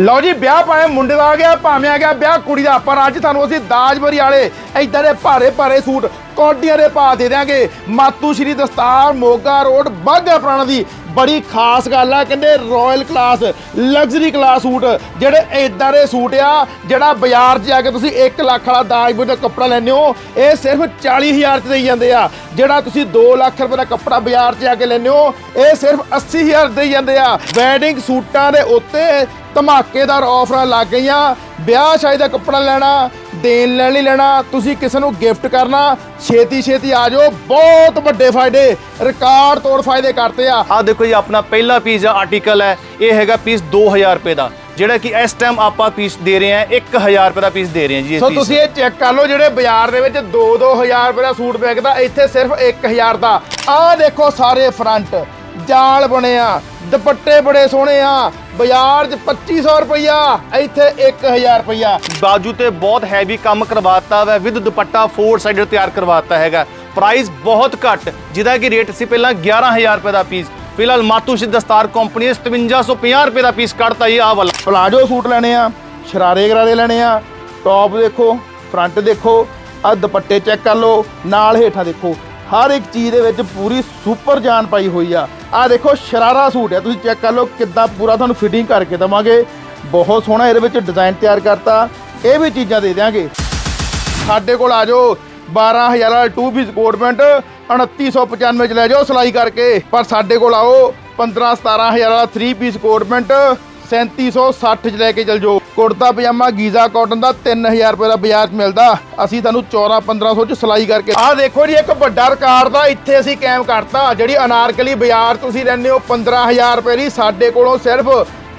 ਲਓ ਜੀ, ਵਿਆਹ ਭਾਵੇਂ ਮੁੰਡੇ ਦਾ ਆ ਗਿਆ, ਭਾਵੇਂ ਆ ਗਿਆ, ਵਿਆਹ ਕੁੜੀ ਦਾ, ਪਰ ਅੱਜ ਤੁਹਾਨੂੰ ਅਸੀਂ ਦਾਜ ਬਰੀ ਵਾਲੇ ਇਦਾਂ ਦੇ ਭਾਰੇ ਭਾਰੇ ਸੂਟ ਕੋਡੀਆਂ ਦੇ ਭਾਅ ਦੇ ਦਿਆਂਗੇ। ਮਾਤੂ ਸ਼੍ਰੀ ਦਸਤਾਰ ਮੋਗਾ ਰੋਡ ਬਾਗਾ ਪੁਰਾਣਾ ਦੀ ਬੜੀ ਖਾਸ ਗੱਲ ਆ, ਕਹਿੰਦੇ royal class luxury class suit, ਜਿਹੜੇ ਇਦਾਂ ਦੇ ਸੂਟ ਆ, ਜਿਹੜਾ ਬਾਜ਼ਾਰ 'ਚ ਜਾ ਕੇ ਤੁਸੀਂ 1 ਲੱਖ ਵਾਲਾ ਦਾਜਬਰੀ ਦਾ ਕੱਪੜਾ ਲੈਂਦੇ ਹੋ, ਇਹ ਸਿਰਫ 40000 'ਚ ਦੇਈ ਜਾਂਦੇ ਆ। ਜਿਹੜਾ ਤੁਸੀਂ 2 ਲੱਖ ਰੁਪਏ ਦਾ ਕੱਪੜਾ ਬਾਜ਼ਾਰ 'ਚ ਜਾ ਕੇ ਲੈਂਦੇ ਹੋ, ਇਹ ਸਿਰਫ 80000 ਦੇ ਦੇਈ ਜਾਂਦੇ ਆ। ਵੈਡਿੰਗ ਸੂਟਾਂ ਦੇ ਉੱਤੇ ਧਮਾਕੇਦਾਰ ਆਫਰਾਂ ਲੱਗ ਗਈਆਂ। ਵਿਆਹ ਸ਼ਾਦੀ ਦਾ ਕੱਪੜਾ ਲੈਣਾ ਦੇਣ ਲੈਣ ਲਈ ਲੈਣਾ। ਤੁਸੀਂ ਕਿਸੇ ਨੂੰ ਗਿਫਟ ਕਰਨਾ ਛੇਤੀ ਛੇਤੀ ਆ ਜਾਓ। ਬਹੁਤ ਵੱਡੇ ਫਾਇਦੇ ਰਿਕਾਰਡ ਤੋੜ ਫਾਇਦੇ ਕਰਤੇ ਆ। ਆ ਦੇਖੋ ਜੀ ਆਪਣਾ ਪਹਿਲਾ ਪੀਸ ਆਰਟੀਕਲ ਹੈ। ਇਹ ਹੈਗਾ ਪੀਸ 2000 ਰੁਪਏ ਦਾ। ਜਿਹੜਾ ਕਿ ਇਸ ਟਾਈਮ ਆਪਾਂ ਪੀਸ ਦੇ ਰਹੇ ਹਾਂ 1000 ਰੁਪਏ ਦਾ ਪੀਸ ਦੇ ਰਹੇ ਹਾਂ ਜੀ ਇਹ ਸੋ piece। ਤੁਸੀਂ ਇਹ ਚੈੱਕ ਕਰ ਲਓ ਜਿਹੜੇ ਬਾਜ਼ਾਰ ਦੇ ਵਿੱਚ 2-2000 ਰੁਪਏ ਦਾ ਸੂਟ ਵਿਕਦਾ ਇੱਥੇ ਸਿਰਫ 1000 ਦਾ। ਆਹ ਦੇਖੋ ਸਾਰੇ ਫਰੰਟ ਜਾਲ ਬਣਿਆ ਦੁਪੱਟੇ ਬੜੇ ਸੋਹਣੇ ਆ ਬਾਜ਼ਾਰ 'ਚ 2500 ਰੁਪਈਆ ਇੱਥੇ 1000 ਰੁਪਈਆ। ਬਾਜੂ ਤੇ ਬਹੁਤ ਹੈਵੀ ਕੰਮ ਕਰਵਾਤਾ ਹੈ ਵਿਦ ਦੁਪੱਟਾ ਫੋਰ ਸਾਈਡਰ ਤਿਆਰ ਕਰਵਾਤਾ ਹੈਗਾ। ਪ੍ਰਾਈਸ ਬਹੁਤ ਘੱਟ ਜਿਹਦਾ ਕਿ ਰੇਟ ਸੀ ਪਹਿਲਾਂ 11000 ਰੁਪਏ ਦਾ ਪੀਸ ਫਿਲਹਾਲ ਮਾਤੂ ਸ਼ਿਦ ਦਸਤਾਰ ਕੰਪਨੀ ਨੇ 5750 ਰੁਪਏ ਦਾ ਪੀਸ ਕੱਢਤਾ ਜੀ ਆਹ ਵਾਲਾ। ਪਲਾਜੋ ਸੂਟ ਲੈਣੇ ਆ ਸ਼ਰਾਰੇ ਗਰਾਰੇ ਲੈਣੇ ਆ ਟੌਪ ਦੇਖੋ ਫਰੰਟ ਦੇਖੋ ਆ ਦੁਪੱਟੇ ਚੈੱਕ ਕਰ ਲਓ ਨਾਲ ਹੇਠਾਂ ਦੇਖੋ। ਹਰ ਇੱਕ ਚੀਜ਼ ਦੇ ਵਿੱਚ ਪੂਰੀ ਸੁਪਰ ਜਾਨ ਪਾਈ ਹੋਈ ਆ। ਆ ਦੇਖੋ, ਸ਼ਰਾਰਾ ਸੂਟ ਹੈ ਤੁਸੀਂ ਚੈੱਕ ਕਰ ਲਓ ਕਿੱਦਾਂ ਪੂਰਾ ਤੁਹਾਨੂੰ ਫਿਟਿੰਗ ਕਰਕੇ ਦਵਾਂਗੇ। ਬਹੁਤ ਸੋਹਣਾ ਇਹਦੇ ਵਿੱਚ ਡਿਜ਼ਾਈਨ ਤਿਆਰ ਕਰਤਾ। ਇਹ ਵੀ ਚੀਜ਼ਾਂ ਦੇ ਦਿਆਂਗੇ। ਸਾਡੇ ਕੋਲ ਆ ਜਾਓ। 12000 ਵਾਲਾ 2 ਪੀਸ ਕੋਟ ਪੈਂਟ 2995 ਚ ਲੈ ਜਾਓ ਸਿਲਾਈ ਕਰਕੇ। ਪਰ ਸਾਡੇ ਕੋਲ ਆਓ। 15 17000 ਵਾਲਾ 3 ਪੀਸ ਕੋਟ ਪੈਂਟ 3760 ਚ ਲੈ ਕੇ ਚਲ ਜਾਓ। ਕੁੜਤਾ, ਪਜਾਮਾ, ਗੀਜ਼ਾ ਕਾਟਨ ਦਾ 3000 ਰੁਪਏ ਦਾ ਬਾਜ਼ਾਰ 'ਚ ਮਿਲਦਾ। ਅਸੀਂ ਤੁਹਾਨੂੰ 14 1500 ਚ ਸਿਲਾਈ ਕਰਕੇ ਆਹ ਦੇਖੋ ਜੀ, ਇੱਕ ਵੱਡਾ ਰਿਕਾਰਡ ਦਾ ਇੱਥੇ ਅਸੀਂ ਕਾਇਮ ਕਰਤਾ। ਜਿਹੜੀ ਅਨਾਰਕਲੀ ਬਾਜ਼ਾਰ ਤੁਸੀਂ ਰਹਿੰਦੇ ਹੋ 15000 ਰੁਪਏ ਦੀ, ਸਾਡੇ ਕੋਲੋਂ ਸਿਰਫ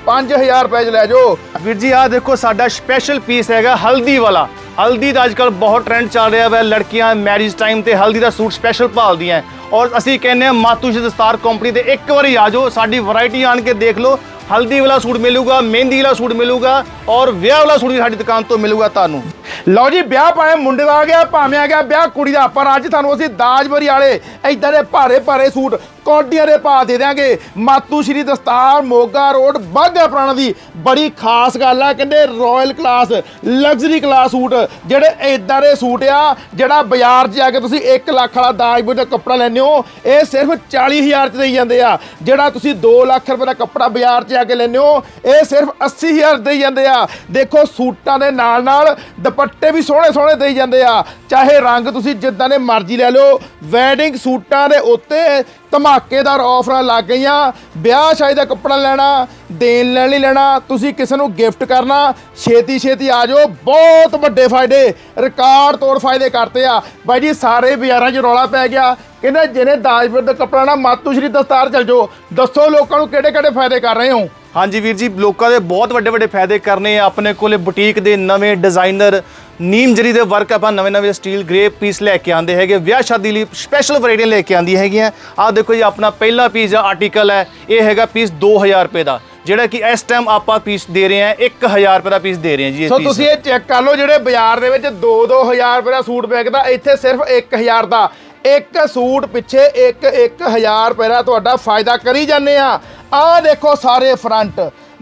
5000 ਰੁਪਏ ਚ ਲੈ ਜਾਓ। ਵੀਰ ਜੀ, ਆਹ ਦੇਖੋ, ਸਾਡਾ ਸਪੈਸ਼ਲ ਪੀਸ ਹੈਗਾ, ਹਲਦੀ ਵਾਲਾ। ਹਲਦੀ ਦਾ ਅੱਜਕੱਲ ਬਹੁਤ ਟ੍ਰੈਂਡ ਚੱਲ ਰਿਹਾ ਹੈ ਲੜਕੀਆਂ ਮੈਰਿਜ ਟਾਈਮ ਤੇ ਹਲਦੀ ਦਾ ਸੂਟ ਸਪੈਸ਼ਲ ਭਾਲਦੀਆਂ। ਔਰ ਅਸੀਂ ਕਹਿੰਦੇ ਹਾਂ, ਮਾਤੂ ਦਸਤਾਰ ਕੰਪਨੀ ਦੇ ਇੱਕ ਵਾਰੀ ਆ ਜਾਓ, ਸਾਡੀ ਵੈਰਾਈਟੀ ਆਣ ਕੇ ਦੇਖ ਲਓ। ਹਲਦੀ ਵਾਲਾ ਸੂਟ ਮਿਲੂਗਾ, ਮਹਿੰਦੀ ਵਾਲਾ ਸੂਟ ਮਿਲੂਗਾ ਔਰ ਵਿਆਹ ਵਾਲਾ ਸੂਟ ਵੀ ਸਾਡੀ ਦੁਕਾਨ ਤੋਂ ਮਿਲੂਗਾ ਤੁਹਾਨੂੰ। ਲਓ ਜੀ, ਵਿਆਹ ਭਾਵੇਂ ਮੁੰਡੇ ਦਾ ਆ ਗਿਆ, ਭਾਵੇਂ ਆ ਗਿਆ, ਵਿਆਹ ਕੁੜੀ ਦਾ ਪਰ ਅੱਜ ਤੁਹਾਨੂੰ ਅਸੀਂ ਦਾਜਬਰੀ ਵਾਲੇ ਇਦਾਂ ਦੇ ਭਾਰੇ ਭਾਰੇ ਸੂਟ ਕੋਡੀਆਂ ਦੇ ਭਾਅ ਦੇ ਦਿਆਂਗੇ। ਮਾਤੂ ਸ਼੍ਰੀ ਦਸਤਾਰ ਮੋਗਾ ਰੋਡ ਬਾਗਾ ਪੁਰਾਣਾ ਦੀ। ਬੜੀ ਖਾਸ ਗੱਲ ਆ, ਕਹਿੰਦੇ royal class luxury class suit, ਜਿਹੜੇ ਇਦਾਂ ਦੇ ਸੂਟ ਆ, ਜਿਹੜਾ ਬਾਜ਼ਾਰ 'ਚ ਜਾ ਕੇ ਤੁਸੀਂ 1 ਲੱਖ ਵਾਲਾ ਦਾਜਬਰੀ ਦਾ ਕੱਪੜਾ ਲੈਂਦੇ ਹੋ, ਇਹ ਸਿਰਫ 40000 ਚ ਦੇਈ ਜਾਂਦੇ ਆ। ਜਿਹੜਾ ਤੁਸੀਂ 2 ਲੱਖ ਰੁਪਏ ਦਾ ਕੱਪੜਾ ਬਾਜ਼ਾਰ 'ਚ ਜਾ ਕੇ ਲੈਂਦੇ ਹੋ, ਇਹ ਸਿਰਫ 80000 ਦੇਈ ਜਾਂਦੇ ਆ। ਦੇਖੋ, ਸੂਟਾਂ ਦੇ ਨਾਲ ਨਾਲ ਦੁਪੱਟੇ ਵੀ ਸੋਹਣੇ ਸੋਹਣੇ ਦੇਈ ਜਾਂਦੇ ਆ। ਚਾਹੇ ਰੰਗ ਤੁਸੀਂ ਜਿੱਦਾਂ ਦੇ ਮਰਜ਼ੀ ਲੈ ਲਓ ਵੈਡਿੰਗ ਸੂਟਾਂ ਦੇ ਉੱਤੇ ਧਮਾਕੇਦਾਰ ਆਫਰਾਂ ਲੱਗ ਗਈਆਂ। ਵਿਆਹ ਸ਼ਾਦੀ ਦਾ ਕੱਪੜਾ ਲੈਣਾ, ਦੇਣ ਲੈਣ ਲਈ ਲੈਣਾ, ਤੁਸੀਂ ਕਿਸੇ ਨੂੰ ਗਿਫਟ ਕਰਨਾ, ਛੇਤੀ ਛੇਤੀ ਆ ਜਾਓ। ਬਹੁਤ ਵੱਡੇ ਫਾਇਦੇ, ਰਿਕਾਰਡ ਤੋੜ ਫਾਇਦੇ ਕਰਤੇ ਆ। ਬਾਈ ਜੀ, ਸਾਰੇ ਬਾਜ਼ਾਰਾਂ 'ਚ ਰੌਲਾ ਪੈ ਗਿਆ। ਕਹਿੰਦੇ ਜਿਹਨੇ ਦਾਜਪੁਰ ਦਾ ਕੱਪੜਾ ਨਾ ਮਾਤੂ ਸ਼੍ਰੀ ਦਸਤਾਰ ਚਲ ਜਾਓ। ਦੱਸੋ ਲੋਕਾਂ ਨੂੰ ਕਿਹੜੇ ਕਿਹੜੇ ਫਾਇਦੇ ਕਰ ਰਹੇ ਹੋ? ਹਾਂਜੀ ਵੀਰ ਜੀ, ਲੋਕਾਂ ਦੇ ਬਹੁਤ ਵੱਡੇ ਵੱਡੇ ਫਾਇਦੇ ਕਰਨੇ ਆ। ਆਪਣੇ ਕੋਲੇ ਬੁਟੀਕ ਦੇ ਨਵੇਂ ਡਿਜ਼ਾਈਨਰ ਨੀਮ ਜਰੀ ਦੇ ਵਰਕ ਆਪਾਂ ਨਵੇਂ ਨਵੇਂ ਸਟੀਲ ਗ੍ਰੇ ਪੀਸ ਲੈ ਕੇ ਆਂਦੇ ਹੈਗੇ। ਵਿਆਹ ਸ਼ਾਦੀ ਲਈ ਸਪੈਸ਼ਲ ਵੈਰਾਈਟੀ ਲੈ ਕੇ ਆਂਦੀ ਹੈਗੀਆਂ। ਆਹ ਦੇਖੋ ਜੀ ਆਪਣਾ ਪਹਿਲਾ ਪੀਸ ਦਾ ਆਰਟੀਕਲ ਹੈ। ਇਹ ਹੈਗਾ ਪੀਸ 2000 ਰੁਪਏ ਦਾ। ਜਿਹੜਾ ਕਿ ਇਸ ਟਾਈਮ ਆਪਾਂ ਪੀਸ ਦੇ ਰਹੇ ਹਾਂ 1000 ਰੁਪਏ ਦਾ ਪੀਸ ਦੇ ਰਹੇ ਹਾਂ ਜੀ ਇਹ ਸੋ piece। ਤੁਸੀਂ ਇਹ ਚੈੱਕ ਕਰ ਲਓ ਜਿਹੜੇ ਬਾਜ਼ਾਰ ਦੇ ਵਿੱਚ 2-2000 ਰੁਪਏ ਦਾ ਸੂਟ ਵਿਕਦਾ ਇੱਥੇ ਸਿਰਫ 1000 ਦਾ। ਇੱਕ ਸੂਟ ਪਿੱਛੇ 1-1000 ਰੁਪਏ ਦਾ ਤੁਹਾਡਾ ਫਾਇਦਾ ਕਰੀ ਜਾਂਦੇ ਆ ਆਹ ਦੇਖੋ ਸਾਰੇ ਫਰੰਟ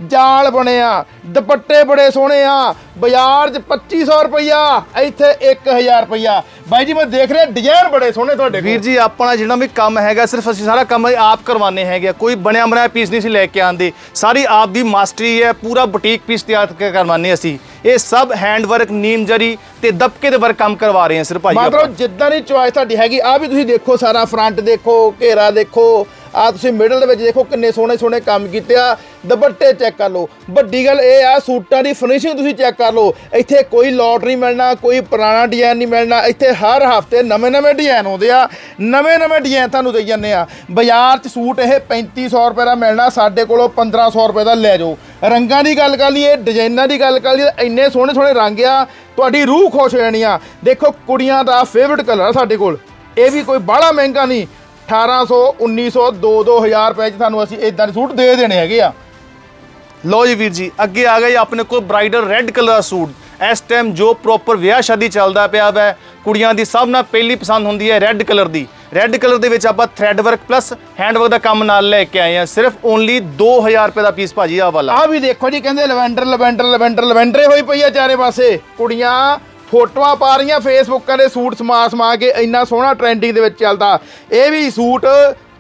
ਜਾਲ ਬਣਿਆ ਦੁਪੱਟੇ ਬੜੇ ਸੋਹਣੇ ਆ ਬਾਜ਼ਾਰ 'ਚ 2500 ਰੁਪਈਆ ਇੱਥੇ 1000 ਰੁਪਈਆ। ਬਾਈ ਜੀ ਮੈਂ ਦੇਖ ਰਿਹਾ ਡਿਜ਼ਾਈਨ ਬੜੇ ਸੋਹਣੇ ਤੁਹਾਡੇ ਵੀਰ ਜੀ ਆਪਣਾ ਜਿਹੜਾ ਵੀ ਕੰਮ ਹੈਗਾ ਸਿਰਫ ਅਸੀਂ ਸਾਰਾ ਕੰਮ ਆਪ ਕਰਵਾਉਂਦੇ ਹੈਗੇ ਕੋਈ ਬਣਿਆ ਬਣਾਇਆ ਪੀਸ ਨਹੀਂ ਸੀ ਲੈ ਕੇ ਆਂਦੇ ਸਾਰੀ ਆਪ ਦੀ ਮਾਸਟਰੀ ਹੈ ਪੂਰਾ ਬੁਟੀਕ ਪੀਸ ਤਿਆਰ ਕਰਵਾਉਂਦੇ ਅਸੀਂ। ਇਹ ਸਭ ਹੈਂਡ ਵਰਕ ਨੀਮ ਜਰੀ ਤੇ ਦਬਕੇ ਦੇ ਵਰਕ ਕੰਮ ਕਰਵਾ ਰਹੇ ਹਾਂ ਸਿਰ ਭਾਈ। ਮਤਲਬ ਜਿੱਦਾਂ ਦੀ ਚੁਆਇਸ ਤੁਹਾਡੀ ਹੈਗੀ ਆ ਵੀ ਤੁਸੀਂ ਦੇਖੋ ਸਾਰਾ ਫਰੰਟ ਦੇਖੋ ਘੇਰਾ ਦੇਖੋ ਆ ਤੁਸੀਂ ਮਿਡਲ ਦੇ ਵਿੱਚ ਦੇਖੋ ਕਿੰਨੇ ਸੋਹਣੇ ਸੋਹਣੇ ਕੰਮ ਕੀਤੇ ਆ। ਦੁਪੱਟੇ ਚੈੱਕ ਕਰ ਲਓ। ਵੱਡੀ ਗੱਲ ਇਹ ਆ, ਸੂਟਾਂ ਦੀ ਫਿਨਿਸ਼ਿੰਗ ਤੁਸੀਂ ਚੈੱਕ ਕਰ ਲਓ। ਇੱਥੇ ਕੋਈ ਲੋਟ ਨਹੀਂ ਮਿਲਣਾ, ਕੋਈ ਪੁਰਾਣਾ ਡਿਜ਼ਾਈਨ ਨਹੀਂ ਮਿਲਣਾ। ਇੱਥੇ ਹਰ ਹਫ਼ਤੇ ਨਵੇਂ ਨਵੇਂ ਡਿਜ਼ਾਈਨ ਆਉਂਦੇ ਆ। ਨਵੇਂ ਨਵੇਂ ਡਿਜ਼ਾਈਨ ਤੁਹਾਨੂੰ ਦੇਈ ਜਾਂਦੇ ਆ। ਬਾਜ਼ਾਰ 'ਚ ਸੂਟ ਇਹ 3500 ਰੁਪਏ ਦਾ ਮਿਲਣਾ, ਸਾਡੇ ਕੋਲੋਂ 1500 ਰੁਪਏ ਦਾ ਲੈ ਜਾਓ। ਰੰਗਾਂ ਦੀ ਗੱਲ ਕਰ ਲਈਏ ਡਿਜ਼ਾਈਨਾਂ ਦੀ ਗੱਲ ਕਰ ਲਈਏ, ਇੰਨੇ ਸੋਹਣੇ ਸੋਹਣੇ ਰੰਗ ਆ, ਤੁਹਾਡੀ ਰੂਹ ਖੁਸ਼ ਹੋ ਜਾਣੀ ਆ। ਦੇਖੋ ਕੁੜੀਆਂ ਦਾ ਫੇਵਰਿਟ ਕਲਰ ਆ ਸਾਡੇ ਕੋਲ। ਇਹ ਵੀ ਕੋਈ ਬਾਹਲਾ ਮਹਿੰਗਾ ਨਹੀਂ। 1800 1900 2 2000 ਰੁਪਏ 'ਚ ਤੁਹਾਨੂੰ ਅਸੀਂ ਇਦਾਂ ਦੇ ਸੂਟ ਦੇ ਦੇਣੇ ਹੈਗੇ ਆ। ਲੋ ਜੀ ਵੀਰ ਜੀ ਅੱਗੇ ਆ ਗਏ ਆਪਣੇ ਕੋਲ ਬ੍ਰਾਈਡਲ ਰੈੱਡ ਕਲਰ ਦਾ ਸੂਟ। ਇਸ ਟਾਈਮ ਜੋ ਪ੍ਰੋਪਰ ਵਿਆਹ ਸ਼ਾਦੀ ਚੱਲਦਾ ਪਿਆ ਵੈ ਕੁੜੀਆਂ ਦੀ ਸਭ ਨਾਲ ਪਹਿਲੀ ਪਸੰਦ ਹੁੰਦੀ ਹੈ ਰੈੱਡ ਕਲਰ ਦੀ। ਰੈੱਡ ਕਲਰ ਦੇ ਵਿੱਚ ਆਪਾਂ thread work plus hand work ਦਾ ਕੰਮ ਨਾਲ ਲੈ ਕੇ ਆਏ ਆ ਸਿਰਫ ਓਨਲੀ 2000 ਰੁਪਏ ਦਾ ਪੀਸ ਭਾਜੀ ਆ ਵਾਲਾ। ਆ ਵੀ ਦੇਖੋ ਜੀ ਕਹਿੰਦੇ ਲਵੈਂਡਰ ਲਵੈਂਡਰ ਲਵੈਂਡਰ ਲਵੈਂਡਰੇ ਹੋਈ ਪਈ ਆ ਚਾਰੇ ਪਾਸੇ। ਕੁੜੀਆਂ ਫੋਟੋਆਂ ਪਾ ਰਹੀਆਂ ਫੇਸਬੁੱਕਾਂ ਦੇ ਸੂਟ ਸਮਾ ਸਮਾ ਕੇ, ਇੰਨਾ ਸੋਹਣਾ ਟ੍ਰੈਂਡਿੰਗ ਦੇ ਵਿੱਚ ਚੱਲਦਾ। ਇਹ ਵੀ ਸੂਟ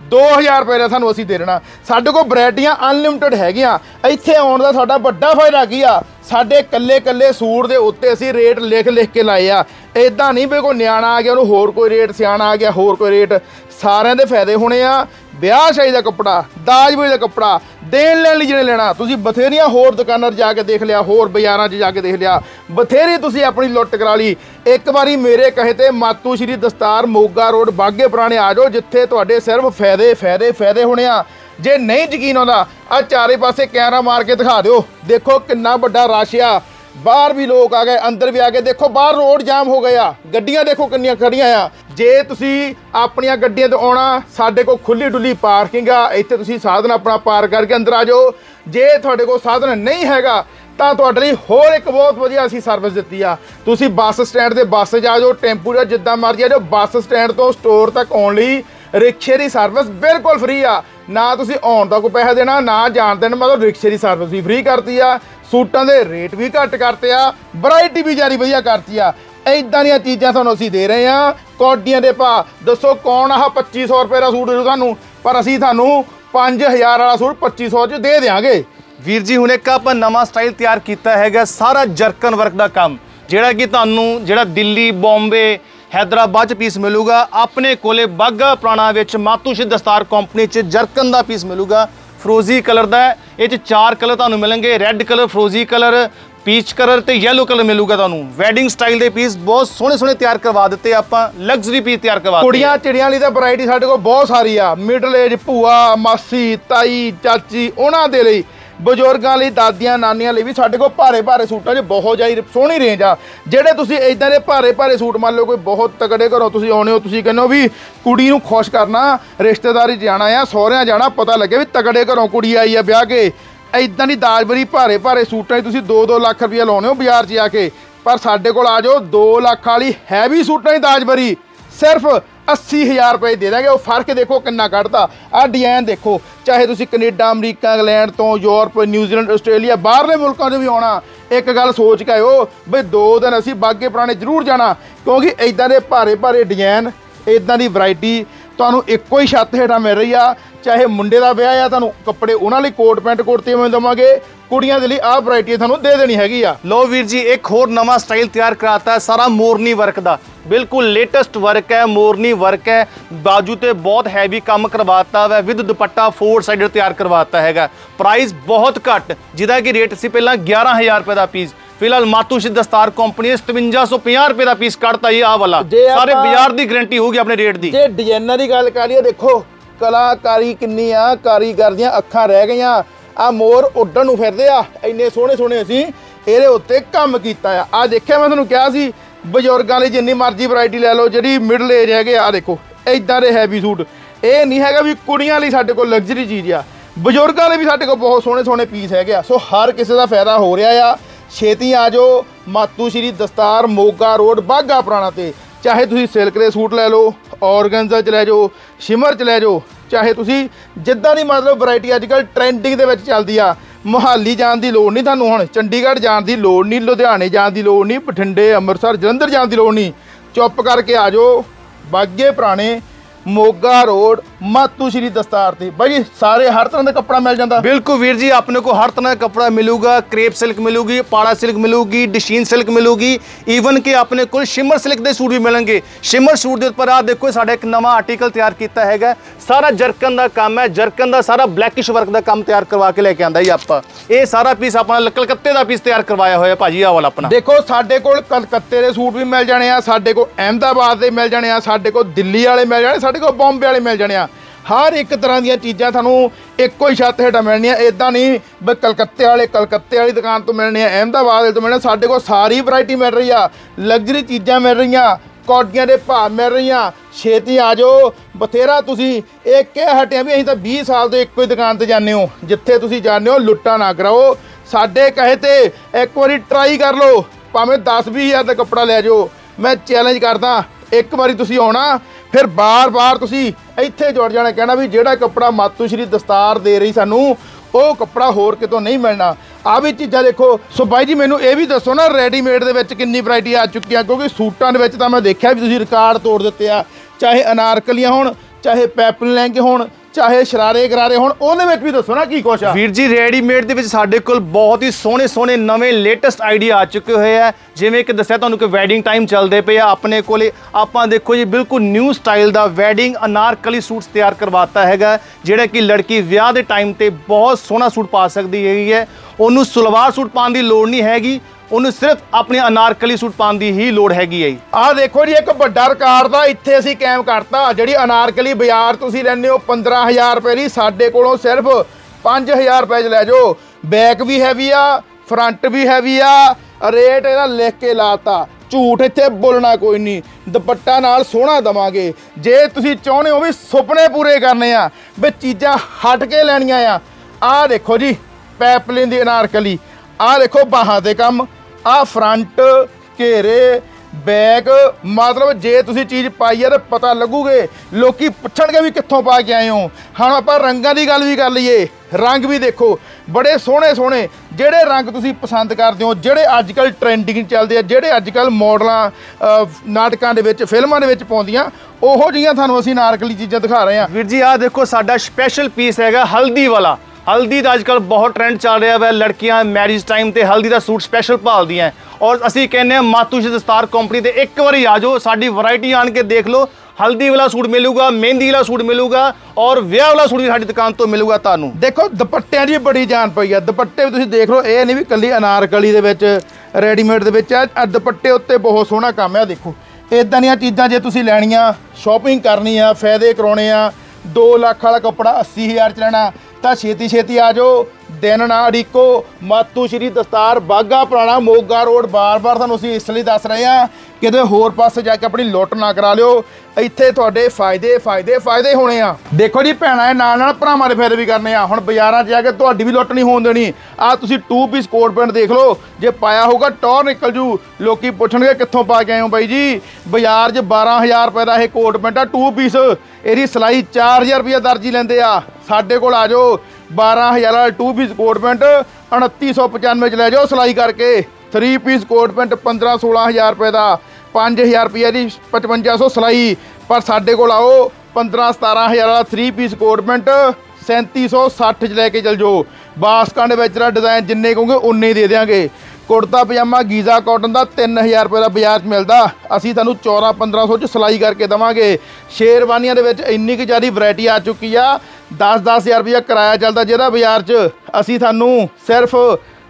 2000 ਰੁਪਏ ਦਾ ਸਾਨੂੰ ਅਸੀਂ ਦੇ ਦੇਣਾ। ਸਾਡੇ ਕੋਲ ਵੈਰਾਈਟੀਆਂ ਅਨਲਿਮਿਟਿਡ ਹੈਗੀਆਂ। ਇੱਥੇ ਆਉਣ ਦਾ ਸਾਡਾ ਵੱਡਾ ਫਾਇਦਾ ਕੀ ਆ? ਸਾਡੇ ਕੱਲੇ ਕੱਲੇ ਸੂਟ ਦੇ ਉੱਤੇ ਅਸੀਂ ਰੇਟ ਲਿਖ ਲਿਖ ਕੇ ਲਾਏ ਆ। ਇਦਾਂ ਨਹੀਂ ਵੀ ਕੋਈ ਨਿਆਣਾ ਆ ਗਿਆ, ਉਹਨੂੰ ਹੋਰ ਕੋਈ ਰੇਟ, ਸਿਆਣਾ ਆ ਗਿਆ, ਹੋਰ ਕੋਈ ਰੇਟ। ਸਾਰਿਆਂ ਦੇ ਫਾਇਦੇ ਹੋਣੇ ਆ। ਵਿਆਹ ਸ਼ਾਦੀ ਦਾ ਕੱਪੜਾ ਦਾਜ ਬੋਝ ਦਾ ਕੱਪੜਾ, ਦੇਣ ਲੈਣ ਲਈ ਜਿਹੜੇ ਲੈਣਾ। ਤੁਸੀਂ ਬਥੇਰੀਆਂ ਹੋਰ ਦੁਕਾਨਾਂ 'ਚ ਜਾ ਕੇ ਦੇਖ ਲਿਆ, ਹੋਰ ਬਾਜ਼ਾਰਾਂ 'ਚ ਜਾ ਕੇ ਦੇਖ ਲਿਆ। ਬਥੇਰੀ ਤੁਸੀਂ ਆਪਣੀ ਲੁੱਟ ਕਰਾ ਲਈ। ਇੱਕ ਵਾਰੀ ਮੇਰੇ ਕਹੇ ਤੇ ਮਾਤੂ ਸ਼੍ਰੀ ਦਸਤਾਰ ਮੋਗਾ ਰੋਡ, ਬਾਗੇ ਪੁਰਾਣੇ ਆ ਜਾਓ, ਜਿੱਥੇ ਤੁਹਾਡੇ ਸਿਰਫ ਫਾਇਦੇ ਫਾਇਦੇ ਫਾਇਦੇ ਹੋਣੇ ਆ। ਜੇ ਨਹੀਂ ਯਕੀਨ ਆਉਂਦਾ ਆ ਚਾਰੇ ਪਾਸੇ ਕੈਮਰਾ ਮਾਰ ਕੇ ਦਿਖਾ ਦਿਓ। ਦੇਖੋ ਕਿੰਨਾ ਵੱਡਾ ਰਸ਼ ਆ। ਬਾਹਰ ਵੀ ਲੋਕ ਆ ਗਏ, ਅੰਦਰ ਵੀ ਆ ਗਏ। ਦੇਖੋ, ਬਾਹਰ ਰੋਡ ਜਾਮ ਹੋ ਗਿਆ ਗੱਡੀਆਂ ਦੇਖੋ ਕਿੰਨੀਆਂ ਖੜੀਆਂ ਆ। ਜੇ ਤੁਸੀਂ ਆਪਣੀਆਂ ਗੱਡੀਆਂ ਤੇ ਆਉਣਾ, ਸਾਡੇ ਕੋਲ ਖੁੱਲੀ ਡੁੱਲੀ ਪਾਰਕਿੰਗ ਆ। ਇੱਥੇ ਤੁਸੀਂ ਸਾਧਨ ਆਪਣਾ ਪਾਰਕ ਕਰਕੇ ਅੰਦਰ ਆ ਜਾਓ। ਜੇ ਤੁਹਾਡੇ ਕੋਲ ਸਾਧਨ ਨਹੀਂ ਹੈਗਾ, ਤਾਂ ਤੁਹਾਡੇ ਲਈ ਹੋਰ ਇੱਕ ਬਹੁਤ ਵਧੀਆ ਅਸੀਂ ਸਰਵਿਸ ਦਿੱਤੀ ਆ। ਤੁਸੀਂ ਬੱਸ ਸਟੈਂਡ ਦੇ ਬੱਸ 'ਚ ਜਾਓ, ਟੈਂਪੂ ਜਾਂ ਜਿੱਦਾਂ ਮਰਜ਼ੀ ਆ ਜਾਓ। ਬੱਸ ਸਟੈਂਡ ਤੋਂ ਸਟੋਰ ਤੱਕ ਆਉਣ ਲਈ ਰਿਕਸ਼ੇ ਦੀ ਸਰਵਿਸ ਬਿਲਕੁਲ ਫ੍ਰੀ ਆ। ਨਾ ਤੁਸੀਂ ਆਉਣ ਦਾ ਕੋਈ ਪੈਸਾ ਦੇਣਾ, ਨਾ ਜਾਣ ਦੇਣਾ, ਮਤਲਬ ਰਿਕਸ਼ੇ ਦੀ ਸਰਵਿਸ ਵੀ ਫ੍ਰੀ ਕਰਤੀ ਆ। ਸੂਟਾਂ ਦੇ ਰੇਟ ਵੀ ਘੱਟ ਕਰਤੇ ਆ ਵੈਰਾਈਟੀ ਵੀ ਜਾਰੀ ਵਧੀਆ ਕਰਤੀ ਆ। ਇਦਾਂ ਦੀਆਂ ਚੀਜ਼ਾਂ ਤੁਹਾਨੂੰ ਅਸੀਂ ਦੇ ਰਹੇ ਆ। ਕੋਡੀਆਂ ਦੇ ਭਾ ਦੱਸੋ ਕੌਣ ਆਹ 2500 ਰੁਪਏ ਦਾ ਸੂਟ ਦੇ ਤੁਹਾਨੂੰ? ਪਰ ਅਸੀਂ ਤੁਹਾਨੂੰ 5000 ਵਾਲਾ ਸੂਟ 2500 ਚ ਦੇ ਦੇਾਂਗੇ ਵੀਰ ਜੀ, ਹੁਣ ਇੱਕ ਆਪਾਂ ਨਵਾਂ ਸਟਾਈਲ ਤਿਆਰ ਕੀਤਾ ਹੈਗਾ ਸਾਰਾ ਜਰਕਨ ਵਰਕ ਦਾ ਕੰਮ। ਜਿਹੜਾ ਕਿ ਤੁਹਾਨੂੰ, ਜਿਹੜਾ ਦਿੱਲੀ, ਬੰਬੇ ਹੈਦਰਾਬਾਦ ਚ ਪੀਸ ਮਿਲੂਗਾ ਆਪਣੇ ਕੋਲੇ ਬਾਗਾ ਪੁਰਾਣਾ ਵਿੱਚ ਮਾਤੂਸ਼ੀ ਦਸਤਾਰ ਕੰਪਨੀ ਚ ਜਰਕਨ ਦਾ ਪੀਸ ਮਿਲੂਗਾ ਫਰੋਜ਼ੀ ਕਲਰ ਦਾ ਇਹ ਚ ਚਾਰ ਕਲਰ ਤੁਹਾਨੂੰ ਮਿਲਣਗੇ ਰੈੱਡ ਕਲਰ ਫਰੋਜ਼ੀ ਕਲਰ ਪੀਚ ਕਲਰ ਤੇ ਯੈਲੋ ਕਲਰ ਮਿਲੂਗਾ ਤੁਹਾਨੂੰ ਵੈਡਿੰਗ ਸਟਾਈਲ ਦੇ ਪੀਸ ਬਹੁਤ ਸੋਹਣੇ ਸੋਹਣੇ ਤਿਆਰ ਕਰਵਾ ਦਿੱਤੇ ਆਪਾਂ ਲਗਜ਼ਰੀ ਪੀਸ ਤਿਆਰ ਕਰਵਾ ਕੁੜੀਆਂ ਚਿੜੀਆਂ ਲਈ ਤਾਂ ਵੈਰਾਈਟੀ ਸਾਡੇ ਕੋਲ ਬਹੁਤ ਸਾਰੀ ਆ ਮਿਡਲ ਏਜ ਭੂਆ ਮਾਸੀ ਤਾਈ ਚਾਚੀ ਉਹਨਾਂ ਦੇ ਲਈ ਬਜ਼ੁਰਗਾਂ ਲਈ, ਦਾਦੀਆਂ, ਨਾਨੀਆਂ ਲਈ ਵੀ ਸਾਡੇ ਕੋਲ ਭਾਰੇ ਭਾਰੇ ਸੂਟਾਂ 'ਚ ਬਹੁਤ ਜ਼ਿਆਦਾ ਸੋਹਣੀ ਰੇਂਜ ਆ। ਜਿਹੜੇ ਤੁਸੀਂ ਇਦਾਂ ਦੇ ਭਾਰੇ ਭਾਰੇ ਸੂਟ ਮੰਨ ਲਓ ਕੋਈ ਬਹੁਤ ਤਕੜੇ ਘਰੋਂ ਤੁਸੀਂ ਆਉਣੇ ਹੋ, ਤੁਸੀਂ ਕਹਿੰਦੇ ਹੋ ਵੀ ਕੁੜੀ ਨੂੰ ਖੁਸ਼ ਕਰਨਾ, ਰਿਸ਼ਤੇਦਾਰੀ ਜਾਣਾ ਆ, ਸਹੁਰਿਆਂ ਜਾਣਾ, ਪਤਾ ਲੱਗੇ ਵੀ ਤਕੜੇ ਘਰੋਂ ਕੁੜੀ ਆਈ ਆ ਵਿਆਹ ਕੇ। ਇਦਾਂ ਦੀ ਦਾਜਬਰੀ ਭਾਰੇ ਭਾਰੇ ਸੂਟਾਂ 'ਚ ਤੁਸੀਂ 2-2 ਲੱਖ ਰੁਪਏ ਲਾਉਣੇ ਹੋ ਬਾਜ਼ਾਰ 'ਚ ਜਾ ਕੇ। ਪਰ ਸਾਡੇ ਕੋਲ ਆ ਜਾਓ 2 ਲੱਖ ਵਾਲੀ ਹੈਵੀ ਸੂਟਾਂ ਦੀ ਦਾਜਬਰੀ ਸਿਰਫ 80000 ਰੁਪਏ ਦੇ ਦਾਂਗੇ, ਉਹ ਫ਼ਰਕ ਦੇਖੋ ਕਿੰਨਾ ਕੱਢਦਾ ਆ ਡਿਜ਼ਾਈਨ ਦੇਖੋ, ਚਾਹੇ ਤੁਸੀਂ ਕੈਨੇਡਾ, ਅਮਰੀਕਾ, ਇੰਗਲੈਂਡ ਤੋਂ ਯੂਰਪ ਨਿਊਜ਼ੀਲੈਂਡ ਆਸਟ੍ਰੇਲੀਆ, ਬਾਹਰਲੇ ਮੁਲਕਾਂ 'ਚ ਵੀ ਆਉਣਾ। ਇੱਕ ਗੱਲ ਸੋਚ ਕੇ ਆਇਓ ਬਈ ਦੋ ਦਿਨ ਅਸੀਂ ਬਾਗੇ ਪੁਰਾਣੇ ਜ਼ਰੂਰ ਜਾਣਾ, ਕਿਉਂਕਿ ਇਦਾਂ ਦੇ ਭਾਰੇ ਭਾਰੇ ਡਿਜ਼ਾਈਨ ਇਦਾਂ ਦੀ ਵੈਰਾਈਟੀ ਤੁਹਾਨੂੰ ਇੱਕੋ ਹੀ ਛੱਤ ਹੇਠਾਂ ਮਿਲ ਰਹੀ ਆ, ਚਾਹੇ ਮੁੰਡੇ ਦਾ ਵਿਆਹ ਆ, ਤੁਹਾਨੂੰ ਕੱਪੜੇ ਉਹਨਾਂ ਲਈ ਕੋਟ, ਪੈਂਟ, ਕੁੜਤੇ ਮੈਂ ਦੇਵਾਂਗੇ, ਕੁੜੀਆਂ ਦੇ ਲਈ ਆਹ ਵੈਰਾਈਟੀ ਤੁਹਾਨੂੰ ਦੇ ਦੇਣੀ ਹੈਗੀ ਆ। ਲੋ ਵੀਰ ਜੀ, ਇੱਕ ਹੋਰ ਨਵਾਂ ਸਟਾਈਲ ਤਿਆਰ ਕਰਾਤਾ ਹੈ, ਸਾਰਾ ਮੋਰਨੀ ਵਰਕ ਦਾ। ਬਿਲਕੁਲ ਲੇਟੈਸਟ ਵਰਕ ਹੈ, ਮੋਰਨੀ ਵਰਕ ਹੈ, ਬਾਜੂ ਤੇ ਬਹੁਤ ਹੈਵੀ ਕੰਮ ਕਰਵਾਤਾ ਹੈ ਵਿਦ ਦੁਪੱਟਾ ਫੋਰ ਸਾਈਡਰ ਤਿਆਰ ਕਰਵਾਤਾ ਹੈਗਾ। ਪ੍ਰਾਈਸ ਬਹੁਤ ਘੱਟ, ਜਿਹਦਾ ਕਿ ਰੇਟ ਸੀ ਪਹਿਲਾਂ 11000 ਰੁਪਏ ਦਾ ਪੀਸ ਫਿਲਹਾਲ ਮਾਤੂ ਸ਼ਿਦ ਦਸਤਾਰ ਕੰਪਨੀ ਨੇ 5750 ਰੁਪਏ ਦਾ ਪੀਸ ਕੱਢਤਾ ਇਹ ਆਹ ਵਾਲਾ। ਜੇ ਸਾਰੇ ਬਾਜ਼ਾਰ ਦੀ ਗਾਰੰਟੀ ਹੋਊਗੀ ਆਪਣੇ ਰੇਟ ਦੀ। ਜੇ ਡਿਜ਼ਾਈਨਾਂ ਦੀ ਗੱਲ ਕਰੀਏ ਦੇਖੋ ਕਲਾਕਾਰੀ ਕਿੰਨੀ ਆ ਕਾਰੀਗਰ ਦੀਆਂ ਅੱਖਾਂ ਰਹਿ ਗਈਆਂ। ਆ ਮੋਰ ਉੱਡਣ ਨੂੰ ਫਿਰਦੇ ਆ ਇੰਨੇ ਸੋਹਣੇ ਸੋਹਣੇ ਅਸੀਂ ਇਹਦੇ ਉੱਤੇ ਕੰਮ ਕੀਤਾ ਆ। ਆ ਦੇਖਿਆ ਮੈਂ ਤੁਹਾਨੂੰ ਕਿਹਾ ਸੀ ਬਜ਼ੁਰਗਾਂ ਲਈ ਜਿੰਨੀ ਮਰਜ਼ੀ ਵੈਰਾਈਟੀ ਲੈ ਲਓ ਜਿਹੜੀ ਮਿਡਲ ਏਜ ਹੈਗੇ ਆ ਦੇਖੋ ਇਦਾਂ ਦੇ ਹੈਵੀ ਸੂਟ ਇਹ ਨਹੀਂ ਹੈਗਾ ਵੀ ਕੁੜੀਆਂ ਲਈ ਸਾਡੇ ਕੋਲ ਲਗਜ਼ਰੀ ਚੀਜ਼ ਆ। ਬਜ਼ੁਰਗਾਂ ਲਈ ਵੀ ਸਾਡੇ ਕੋਲ ਬਹੁਤ ਸੋਹਣੇ ਸੋਹਣੇ ਪੀਸ ਹੈਗੇ ਆ। ਸੋ ਹਰ ਕਿਸੇ ਦਾ ਫਾਇਦਾ ਹੋ ਰਿਹਾ ਆ। ਛੇਤੀ ਆ ਜਾਓ। ਮਾਤੂ ਸ਼੍ਰੀ ਦਸਤਾਰ ਮੋਗਾ ਰੋਡ ਬਾਗਾ ਪੁਰਾਣਾ ਤੇ। ਚਾਹੇ ਤੁਸੀਂ ਸਿਲਕ ਦੇ ਸੂਟ ਲੈ ਲਓ, ਔਰਗੈਂਜ਼ਾ ਚ ਲੈ ਜਾਓ, ਸ਼ਿਮਰ ਚ ਲੈ ਜਾਓ, ਚਾਹੇ ਤੁਸੀਂ ਜਿੱਦਾਂ ਦੀ ਮਤਲਬ ਵੈਰਾਈਟੀ ਅੱਜ ਕੱਲ੍ਹ ਟ੍ਰੈਂਡਿੰਗ ਦੇ ਵਿੱਚ ਚੱਲਦੀ ਆ, ਮੁਹਾਲੀ ਜਾਣ ਦੀ ਲੋੜ ਨਹੀਂ ਤੁਹਾਨੂੰ ਹੁਣ, ਚੰਡੀਗੜ੍ਹ ਜਾਣ ਦੀ ਲੋੜ ਨਹੀਂ, ਲੁਧਿਆਣੇ ਜਾਣ ਦੀ ਲੋੜ ਨਹੀਂ, ਬਠਿੰਡੇ, ਅੰਮ੍ਰਿਤਸਰ, ਜਲੰਧਰ ਜਾਣ ਦੀ ਲੋੜ ਨਹੀਂ। ਚੁੱਪ ਕਰਕੇ ਆ ਜਾਓ। ਬਾਗੇ ਪੁਰਾਣੇ ਮੋਗਾ ਰੋਡ ਮਾਤੂ ਸ਼੍ਰੀ ਦਸਤਾਰ ਤੇ। ਬਾਈ ਜੀ ਸਾਰੇ ਹਰ ਤਰ੍ਹਾਂ ਦਾ ਕੱਪੜਾ ਮਿਲ ਜਾਂਦਾ। ਬਿਲਕੁਲ ਵੀਰ ਜੀ ਆਪਣੇ ਕੋ ਹਰ ਤਰ੍ਹਾਂ ਦਾ ਕਪੜਾ ਮਿਲੂਗਾ। ਕ੍ਰੇਪ ਸਿਲਕ ਮਿਲੂਗੀ ਪਾੜਾ ਸਿਲਕ ਮਿਲੂਗੀ ਡਿਸ਼ੀਨ ਸਿਲਕ ਮਿਲੂਗੀ। ਈਵਨ ਕਿ ਆਪਣੇ ਕੋਲ ਸ਼ਿਮਰ ਸਿਲਕ ਦੇ ਸੂਟ ਵੀ ਮਿਲਣਗੇ। ਸ਼ਿਮਰ ਸੂਟ ਦੇ ਉੱਪਰ ਆ ਦੇਖੋ ਸਾਡਾ ਇੱਕ ਨਵਾਂ ਆਰਟੀਕਲ ਤਿਆਰ ਕੀਤਾ ਹੈਗਾ ਸਾਰਾ ਜਰਕਨ ਦਾ ਕੰਮ ਹੈ। ਜਰਕਨ ਦਾ ਸਾਰਾ ਬਲੈਕਿਸ਼ ਵਰਕ ਦਾ ਕੰਮ ਤਿਆਰ ਕਰਵਾ ਕੇ ਲੈ ਕੇ ਆਂਦਾ ਜੀ ਆਪਾਂ। ਇਹ ਸਾਰਾ ਪੀਸ ਆਪਣਾ ਕਲਕੱਤੇ ਦਾ ਪੀਸ ਤਿਆਰ ਕਰਵਾਇਆ ਹੋਇਆ ਭਾਜੀ ਆ ਵਾਲਾ ਆਪਣਾ। ਦੇਖੋ ਸਾਡੇ ਕੋਲ ਕਲਕੱਤੇ ਦੇ ਸੂਟ ਵੀ ਮਿਲ ਜਾਣੇ ਆ ਸਾਡੇ ਕੋਲ ਅਹਿਮਦਾਬਾਦ ਦੇ ਮਿਲ ਜਾਣੇ ਆ ਸਾਡੇ ਕੋਲ ਦਿੱਲੀ ਵਾਲੇ ਮਿਲ ਜਾਣੇ ਸਾਡੇ ਕੋਲ ਬੰਬੇ ਵਾਲੇ ਮਿਲ ਜਾਣੇ ਆ। ਹਰ ਇੱਕ ਤਰ੍ਹਾਂ ਦੀਆਂ ਚੀਜ਼ਾਂ ਤੁਹਾਨੂੰ ਇੱਕੋ ਹੀ ਛੱਤ ਹੇਠਾਂ ਮਿਲਣੀਆਂ ਇਦਾਂ ਨਹੀਂ ਵੀ ਕਲਕੱਤੇ ਵਾਲੇ ਕਲਕੱਤੇ ਵਾਲੀ ਦੁਕਾਨ ਤੋਂ ਮਿਲਣੇ ਆ ਅਹਿਮਦਾਬਾਦ ਵਾਲੇ ਤੋਂ ਮਿਲਣੇ ਸਾਡੇ ਕੋਲ ਸਾਰੀ ਵੈਰਾਈਟੀ ਮਿਲ ਰਹੀ ਆ ਲਗਜ਼ਰੀ ਚੀਜ਼ਾਂ ਮਿਲ ਰਹੀਆਂ, ਕੌਡੀਆਂ ਦੇ ਭਾਅ ਮਿਲ ਰਹੀਆਂ, ਛੇਤੀ ਆ ਜਾਓ। ਬਥੇਰਾ ਤੁਸੀਂ, ਇਹ ਕਹਿ ਹਟਿਆ ਵੀ ਅਸੀਂ ਤਾਂ 20 ਸਾਲ ਤੋਂ ਇੱਕੋ ਹੀ ਦੁਕਾਨ ਤੇ ਜਾਂਦੇ ਹੋ, ਜਿੱਥੇ ਤੁਸੀਂ ਜਾਂਦੇ ਹੋ, ਲੁੱਟਾ ਨਾ ਕਰਾਓ। ਸਾਡੇ ਕਹੇ ਤੇ ਇੱਕ ਵਾਰੀ ਟਰਾਈ ਕਰ ਲਓ, ਭਾਵੇਂ 10 ਹਜ਼ਾਰ ਦਾ ਕੱਪੜਾ ਲੈ ਜਾਓ। ਮੈਂ ਚੈਲੰਜ ਕਰਦਾ, ਇੱਕ ਵਾਰੀ ਤੁਸੀਂ ਆਉਣਾ ਫਿਰ ਬਾਰ-ਬਾਰ ਤੁਸੀਂ ਇੱਥੇ ਜੁੜ ਜਾਣਾ, ਕਹਿਣਾ ਵੀ ਜਿਹੜਾ ਕੱਪੜਾ ਮਾਤੂ ਸ਼੍ਰੀ ਦਸਤਾਰ ਦੇ ਰਹੀ ਸਾਨੂੰ, ਉਹ ਕੱਪੜਾ ਹੋਰ ਕਿਤੋਂ ਨਹੀਂ ਮਿਲਣਾ। ਆ ਵੀ ਚੀਜ਼ਾਂ ਦੇਖੋ, ਸੋ ਬਾਈ ਜੀ ਮੈਨੂੰ ਇਹ ਵੀ ਦੱਸੋ ਨਾ, ਰੈਡੀਮੇਡ ਦੇ ਵਿੱਚ ਕਿੰਨੀ ਵੈਰਾਈਟੀ ਆ ਚੁੱਕੀਆਂ ਕਿਉਂਕਿ ਸੂਟਾਂ ਦੇ ਵਿੱਚ ਤਾਂ ਮੈਂ ਦੇਖਿਆ ਵੀ ਤੁਸੀਂ ਰਿਕਾਰਡ ਤੋੜ ਦਿੱਤੇ ਆ, ਚਾਹੇ ਅਨਾਰਕਲੀਆਂ ਹੋਣ, ਚਾਹੇ ਪੈਪਲ ਲਹਿੰਗੇ ਹੋਣ ਚਾਹੇ ਸ਼ਰਾਰੇ ਗਰਾਰੇ ਹੋਣ, ਉਹਦੇ ਵਿੱਚ ਵੀ ਦੱਸੋ ਨਾ ਕੀ ਕੁਛ ਆ। ਵੀਰ ਜੀ, ਰੈਡੀਮੇਡ ਦੇ ਵਿੱਚ ਸਾਡੇ ਕੋਲ ਬਹੁਤ ਹੀ ਸੋਹਣੇ ਸੋਹਣੇ ਨਵੇਂ ਲੇਟੈਸਟ ਆਈਡੀਆ ਆ ਚੁੱਕੇ ਹੋਏ ਆ। ਜਿਵੇਂ ਕਿ ਦੱਸਿਆ ਤੁਹਾਨੂੰ ਕਿ ਵੈਡਿੰਗ ਟਾਈਮ ਚੱਲਦੇ ਪਏ ਆ। ਆਪਣੇ ਕੋਲੇ ਆਪਾਂ ਦੇਖੋ ਜੀ, ਬਿਲਕੁਲ ਨਿਊ ਸਟਾਈਲ ਦਾ ਵੈਡਿੰਗ ਅਨਾਰਕਲੀ ਸੂਟਸ ਤਿਆਰ ਕਰਵਾਤਾ ਹੈਗਾ। ਜਿਹੜਾ ਕਿ ਲੜਕੀ ਵਿਆਹ ਦੇ ਟਾਈਮ ਤੇ ਬਹੁਤ ਸੋਹਣਾ ਸੂਟ ਪਾ ਸਕਦੀ ਹੈਗੀ ਹੈ। ਉਹਨੂੰ ਸਲਵਾਰ ਸੂਟ ਪਾਉਣ ਦੀ ਲੋੜ ਨਹੀਂ ਹੈਗੀ। ਉਹਨੂੰ ਸਿਰਫ ਆਪਣੇ ਅਨਾਰਕਲੀ ਸੂਟ ਪਾਉਣ ਦੀ ਹੀ ਲੋੜ ਹੈਗੀ ਹੈ ਜੀ। ਆਹ ਦੇਖੋ ਜੀ, ਇੱਕ ਵੱਡਾ ਰਿਕਾਰਡ ਦਾ ਇੱਥੇ ਅਸੀਂ ਕਾਇਮ ਕਰਤਾ। ਜਿਹੜੀ ਅਨਾਰਕਲੀ ਬਾਜ਼ਾਰ ਤੁਸੀਂ ਲੈਂਦੇ ਹੋ 15000 ਰੁਪਏ ਦੀ, ਸਾਡੇ ਕੋਲੋਂ ਸਿਰਫ 5000 ਰੁਪਏ 'ਚ ਲੈ ਜਾਓ। ਬੈਕ ਵੀ ਹੈਵੀ ਆ, ਫਰੰਟ ਵੀ ਹੈਵੀ ਆ, ਰੇਟ ਇਹਦਾ ਲਿਖ ਕੇ ਲਾਤਾ। ਝੂਠ ਇੱਥੇ ਬੋਲਣਾ ਕੋਈ ਨਹੀਂ। ਦੁਪੱਟਾ ਨਾਲ ਸੋਹਣਾ ਦਵਾਂਗੇ। ਜੇ ਤੁਸੀਂ ਚਾਹੁੰਦੇ ਹੋ ਵੀ ਸੁਪਨੇ ਪੂਰੇ ਕਰਨੇ ਆ, ਵੀ ਚੀਜ਼ਾਂ ਹਟ ਕੇ ਲੈਣੀਆਂ ਆ, ਆਹ ਦੇਖੋ ਜੀ, ਪੈਪਲਿਨ ਦੀ ਅਨਾਰਕਲੀ। ਆਹ ਦੇਖੋ ਬਾਹਾਂ ਤੇ ਕੰਮ। ਆਹ ਫਰੰਟ ਘੇਰੇ ਬੈਗ ਮਤਲਬ ਜੇ ਤੁਸੀਂ ਚੀਜ਼ ਪਾਈ ਆ ਤਾਂ ਪਤਾ ਲੱਗੂਗੇ। ਲੋਕੀ ਪੁੱਛਣਗੇ ਵੀ ਕਿੱਥੋਂ ਪਾ ਕੇ ਆਏ ਹੋ। ਹੁਣ ਆਪਾਂ ਰੰਗਾਂ ਦੀ ਗੱਲ ਵੀ ਕਰ ਲਈਏ। ਰੰਗ ਵੀ ਦੇਖੋ, ਬੜੇ ਸੋਹਣੇ ਸੋਹਣੇ। ਜਿਹੜੇ ਰੰਗ ਤੁਸੀਂ ਪਸੰਦ ਕਰਦੇ ਹੋ, ਜਿਹੜੇ ਅੱਜ ਕੱਲ ਟ੍ਰੈਂਡਿੰਗ ਚੱਲਦੇ ਆ, ਜਿਹੜੇ ਅੱਜ ਕੱਲ ਮਾਡਲਾਂ ਨਾਟਕਾਂ ਦੇ ਵਿੱਚ, ਫਿਲਮਾਂ ਦੇ ਵਿੱਚ ਪਾਉਂਦੀਆਂ, ਉਹੋ ਜਿਹੀਆਂ ਤੁਹਾਨੂੰ ਅਸੀਂ ਨਾਰਕਲੀ ਚੀਜ਼ਾਂ ਦਿਖਾ ਰਹੇ ਹਾਂ। ਵੀਰ ਜੀ, ਆਹ ਦੇਖੋ, ਸਾਡਾ ਸਪੈਸ਼ਲ ਪੀਸ ਹੈਗਾ, ਹਲਦੀ ਵਾਲਾ। ਹਲਦੀ ਦਾ ਅੱਜਕੱਲ ਬਹੁਤ ਟ੍ਰੈਂਡ ਚੱਲ ਰਿਹਾ ਹੈ ਲੜਕੀਆਂ ਮੈਰਿਜ ਟਾਈਮ ਤੇ ਹਲਦੀ ਦਾ ਸੂਟ ਸਪੈਸ਼ਲ ਭਾਲਦੀਆਂ ਔਰ ਅਸੀਂ ਕਹਿੰਦੇ ਹਾਂ, ਮਾਤੂ ਦਸਤਾਰ ਕੰਪਨੀ ਤੇ ਇੱਕ ਵਾਰੀ ਆ ਜਾਓ, ਸਾਡੀ ਵੈਰਾਈਟੀ ਆਣ ਕੇ ਦੇਖ ਲਓ। ਹਲਦੀ ਵਾਲਾ ਸੂਟ ਮਿਲੂਗਾ, ਮਹਿੰਦੀ ਵਾਲਾ ਸੂਟ ਮਿਲੂਗਾ, ਔਰ ਵਿਆਹ ਵਾਲਾ ਸੂਟ ਵੀ ਸਾਡੀ ਦੁਕਾਨ ਤੋਂ ਮਿਲੂਗਾ ਤੁਹਾਨੂੰ। ਦੇਖੋ, ਦੁਪੱਟਿਆਂ ਦੀ ਬੜੀ ਜਾਨ ਪਈ ਆ ਦੁਪੱਟੇ ਵੀ ਤੁਸੀਂ ਦੇਖ ਲਓ, ਇਹ ਨਹੀਂ ਵੀ ਕੱਲੀ ਅਨਾਰਕਲੀ ਦੇ ਵਿੱਚ ਰੈਡੀਮੇਡ ਦੇ ਵਿੱਚ ਆ ਦੁਪੱਟੇ ਉੱਤੇ ਬਹੁਤ ਸੋਹਣਾ ਕੰਮ ਆ ਦੇਖੋ। ਇਦਾਂ ਦੀਆਂ ਚੀਜ਼ਾਂ ਜੇ ਤੁਸੀਂ ਲੈਣੀਆਂ ਸ਼ਾਪਿੰਗ ਕਰਨੀ ਆ, ਫਾਇਦੇ ਕਰਾਉਣੇ ਆ 2 ਲੱਖ ਵਾਲਾ ਕੱਪੜਾ 80000 ਚ ਲੈਣਾ ਤਾਂ ਛੇਤੀ ਛੇਤੀ ਆ ਜਾਓ। ਦਿਨ ਨਾ ਅੜੀਕੋ। ਮਾਤੂ ਸ਼੍ਰੀ ਦਸਤਾਰ ਬਾਗਾ ਪੁਰਾਣਾ ਮੋਗਾ ਰੋਡ। ਬਾਰ-ਬਾਰ ਤੁਹਾਨੂੰ ਅਸੀਂ ਇਸ ਲਈ ਦੱਸ ਰਹੇ ਹਾਂ ਕਿਤੇ ਹੋਰ ਪਾਸੇ ਜਾ ਕੇ ਆਪਣੀ ਲੁੱਟ ਨਾ ਕਰਾ ਲਿਓ। ਇੱਥੇ ਤੁਹਾਡੇ ਫਾਇਦੇ ਫਾਇਦੇ ਫਾਇਦੇ ਹੋਣੇ ਆ। ਦੇਖੋ ਜੀ ਭੈਣਾਂ ਦੇ ਨਾਲ ਨਾਲ ਭਰਾਵਾਂ ਦੇ ਫਾਇਦੇ ਵੀ ਕਰਨੇ ਆ। ਹੁਣ ਬਾਜ਼ਾਰਾਂ 'ਚ ਜਾ ਕੇ ਤੁਹਾਡੀ ਵੀ ਲੁੱਟ ਨਹੀਂ ਹੋਣ ਦੇਣੀ। ਆ ਤੁਸੀਂ 2 ਪੀਸ ਕੋਟ ਪੈਂਟ ਦੇਖ ਲਓ। ਜੇ ਪਾਇਆ ਹੋਊਗਾ ਟੌਰ ਨਿਕਲ ਜੂ। ਲੋਕੀ ਪੁੱਛਣਗੇ, ਕਿੱਥੋਂ ਪਾ ਕੇ ਆਏ ਹੋ ਬਾਈ ਜੀ? ਬਾਜ਼ਾਰ 'ਚ 12000 ਰੁਪਏ ਦਾ ਇਹ ਕੋਟ ਪੈਂਟ ਆ 2 ਪੀਸ ਇਹਦੀ ਸਿਲਾਈ 4000 ਰੁਪਏ ਦਰਜੀ ਲੈਂਦੇ ਆ। ਸਾਡੇ ਕੋਲ ਆ ਜਾਓ। 12000 ਵਾਲਾ 2 ਪੀਸ ਕੋਟ ਪੈਂਟ 2995 ਚ ਲੈ ਜਾਓ ਸਿਲਾਈ ਕਰਕੇ। 3 ਪੀਸ ਕੋਟ ਪੈਂਟ 15 16000 ਰੁਪਏ ਦਾ। 5000 ਰੁਪਏ ਦੀ 5500 ਸਿਲਾਈ। ਪਰ ਸਾਡੇ ਕੋਲ ਆਓ 15 17000 ਵਾਲਾ 3 ਪੀਸ ਕੋਟ ਪੈਂਟ 3760 ਚ ਲੈ ਕੇ ਚਲ ਜਾਓ। ਬਾਸਕਾਂ ਦੇ ਵਿੱਚ ਦਾ ਡਿਜ਼ਾਈਨ ਜਿੰਨੇ ਕਹੋਗੇ ਉਨੇ ਹੀ ਦੇ ਦੇਵਾਂਗੇ ਕੁੜਤਾ ਪਜਾਮਾ, ਗੀਜ਼ਾ ਕਾਟਨ ਦਾ 3000 ਰੁਪਏ ਦਾ ਬਾਜ਼ਾਰ 'ਚ ਮਿਲਦਾ। ਅਸੀਂ ਤੁਹਾਨੂੰ 14 1500 ਚ ਸਿਲਾਈ ਕਰਕੇ ਦਵਾਂਗੇ। ਸ਼ੇਰਵਾਨੀਆਂ ਦੇ ਵਿੱਚ ਇੰਨੀ ਕੁ ਜ਼ਿਆਦਾ ਵੈਰਾਈਟੀ ਆ ਚੁੱਕੀ ਆ। 10-10000 ਰੁਪਏ ਕਿਰਾਇਆ ਚੱਲਦਾ ਜਿਹਦਾ ਬਾਜ਼ਾਰ 'ਚ। ਅਸੀਂ ਤੁਹਾਨੂੰ ਸਿਰਫ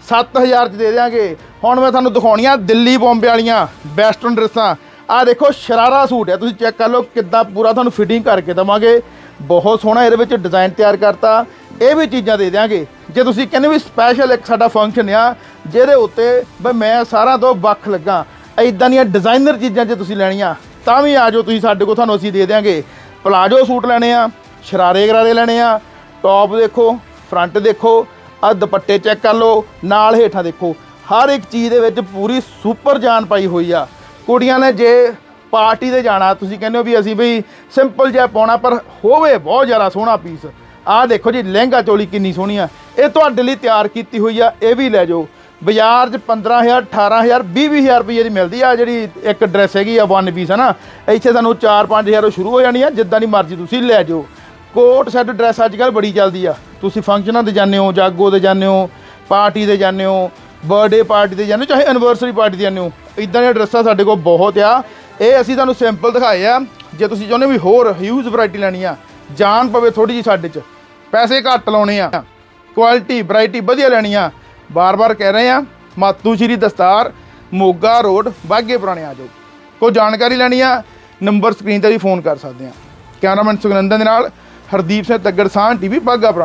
7000 ਚ ਦੇ ਦਿਆਂਗੇ। ਹੁਣ ਮੈਂ ਤੁਹਾਨੂੰ ਦਿਖਾਉਣੀਆਂ ਦਿੱਲੀ ਬੰਬੇ ਵਾਲੀਆਂ ਵੈਸਟਰਨ ਡਰੈਸਾਂ ਆਹ ਦੇਖੋ, ਸ਼ਰਾਰਾ ਸੂਟ ਹੈ। ਤੁਸੀਂ ਚੈੱਕ ਕਰ ਲਓ ਕਿੱਦਾਂ ਪੂਰਾ ਤੁਹਾਨੂੰ ਫਿਟਿੰਗ ਕਰਕੇ ਦਵਾਂਗੇ। ਬਹੁਤ ਸੋਹਣਾ ਇਹਦੇ ਵਿੱਚ ਡਿਜ਼ਾਈਨ ਤਿਆਰ ਕਰਤਾ। ਇਹ ਵੀ ਚੀਜ਼ਾਂ ਦੇ ਦਿਆਂਗੇ। ਜੇ ਤੁਸੀਂ ਕਹਿੰਦੇ ਵੀ ਸਪੈਸ਼ਲ ਇੱਕ ਸਾਡਾ ਫੰਕਸ਼ਨ ਆ ਜਿਹਦੇ ਉੱਤੇ ਬਈ ਮੈਂ ਸਾਰਾ ਤੋਂ ਵੱਖ ਲੱਗਾ। ਐਦਾਂ ਦੀਆਂ ਡਿਜ਼ਾਈਨਰ ਚੀਜ਼ਾਂ ਜੇ ਤੁਸੀਂ ਲੈਣੀਆਂ, ਤਾਂ ਵੀ ਆ ਜਾਓ, ਤੁਸੀਂ ਸਾਡੇ ਕੋਲ ਤੁਹਾਨੂੰ ਅਸੀਂ ਦੇ ਦਿਆਂਗੇ। ਪਲਾਜੋ ਸੂਟ ਲੈਣੇ ਆ, ਸ਼ਰਾਰੇ ਗਰਾਰੇ ਲੈਣੇ ਆ ਟੌਪ ਦੇਖੋ ਫਰੰਟ ਦੇਖੋ ਆ ਦੁਪੱਟੇ ਚੈੱਕ ਕਰ ਲਓ, ਨਾਲ ਹੇਠਾਂ ਦੇਖੋ। ਹਰ ਇੱਕ ਚੀਜ਼ ਦੇ ਵਿੱਚ ਪੂਰੀ ਸੁਪਰ ਜਾਨ ਪਾਈ ਹੋਈ ਆ। ਕੁੜੀਆਂ ਨੇ ਜੇ ਪਾਰਟੀ ਤੇ ਜਾਣਾ, ਤੁਸੀਂ ਕਹਿੰਦੇ ਹੋ ਵੀ ਅਸੀਂ ਵੀ ਸਿੰਪਲ ਜਿਹਾ ਪਾਉਣਾ, ਪਰ ਹੋਵੇ ਬਹੁਤ ਜ਼ਿਆਦਾ ਸੋਹਣਾ ਪੀਸ ਆਹ ਦੇਖੋ ਜੀ, ਲਹਿੰਗਾ ਚੋਲੀ ਕਿੰਨੀ ਸੋਹਣੀ ਆ। ਇਹ ਤੁਹਾਡੇ ਲਈ ਤਿਆਰ ਕੀਤੀ ਹੋਈ ਆ, ਇਹ ਵੀ ਲੈ ਜਾਓ। ਬਾਜ਼ਾਰ 'ਚ 15000 18000 20000 ਰੁਪਏ ਦੀ ਮਿਲਦੀ ਆ। ਜਿਹੜੀ ਇੱਕ ਡਰੈਸ ਹੈਗੀ ਆ ਵਨ ਪੀਸ ਹੈ ਨਾ? ਇੱਥੇ ਤੁਹਾਨੂੰ 4-5000 ਤੋਂ ਸ਼ੁਰੂ ਹੋ ਜਾਣੀ ਆ, ਜਿੱਦਾਂ ਦੀ ਮਰਜ਼ੀ ਤੁਸੀਂ ਲੈ ਜਾਓ। ਕੋਟ ਸੈੱਟ ਡਰੈਸ ਅੱਜ ਕੱਲ੍ਹ ਬੜੀ ਚੱਲਦੀ ਆ। ਤੁਸੀਂ ਫੰਕਸ਼ਨਾਂ ਤੇ ਜਾਂਦੇ ਹੋ, ਜਾਗੋ ਤੇ ਜਾਂਦੇ ਹੋ, ਪਾਰਟੀ ਤੇ ਜਾਂਦੇ ਹੋ ਬਰਥਡੇ ਪਾਰਟੀ ਤੇ ਜਾਂਦੇ ਹੋ, ਚਾਹੇ ਐਨਵਰਸਰੀ ਪਾਰਟੀ ਤੇ ਜਾਂਦੇ ਹੋ, ਇਦਾਂ ਦੀਆਂ ਡਰੈਸਾਂ ਸਾਡੇ ਕੋਲ ਬਹੁਤ ਆ। ਇਹ ਅਸੀਂ ਤੁਹਾਨੂੰ ਸਿੰਪਲ ਦਿਖਾਏ ਆ। ਜੇ ਤੁਸੀਂ ਚਾਹੁੰਦੇ ਵੀ ਹੋਰ ਹਿਊਜ ਵੈਰਾਈਟੀ ਲੈਣੀ ਆ ਜਾਨ ਪਵੇ ਥੋੜੀ ਜੀ ਸਾਡੇ 'ਚ। ਪੈਸੇ ਘੱਟ ਲਾਉਣੇ ਆ। ਕੁਆਲਿਟੀ ਵੈਰਾਈਟੀ ਵਧੀਆ ਲੈਣੀ ਆ। ਬਾਰ-ਬਾਰ ਕਹਿ ਰਹੇ ਆ ਮਾਤੂ ਸ਼੍ਰੀ ਦਸਤਾਰ, ਮੋਗਾ ਰੋਡ, ਬਾਗੇ ਪੁਰਾਣੇ ਆ ਜਾਓ। ਕੋਈ ਜਾਣਕਾਰੀ ਲੈਣੀ ਆ, ਨੰਬਰ ਸਕਰੀਨ ਤੇ ਵੀ ਫੋਨ ਕਰ ਸਕਦੇ ਆ ਕੈਮਰਾਮੈਨ ਸੁਖਨੰਦਨ ਦੇ ਨਾਲ ਹਰਦੀਪ ਸਿੰਘ ਤੱਗੜ ਸਾਹ ਟੀਵੀ ਬਾਗਾ ਪੁਰਾਣਾ।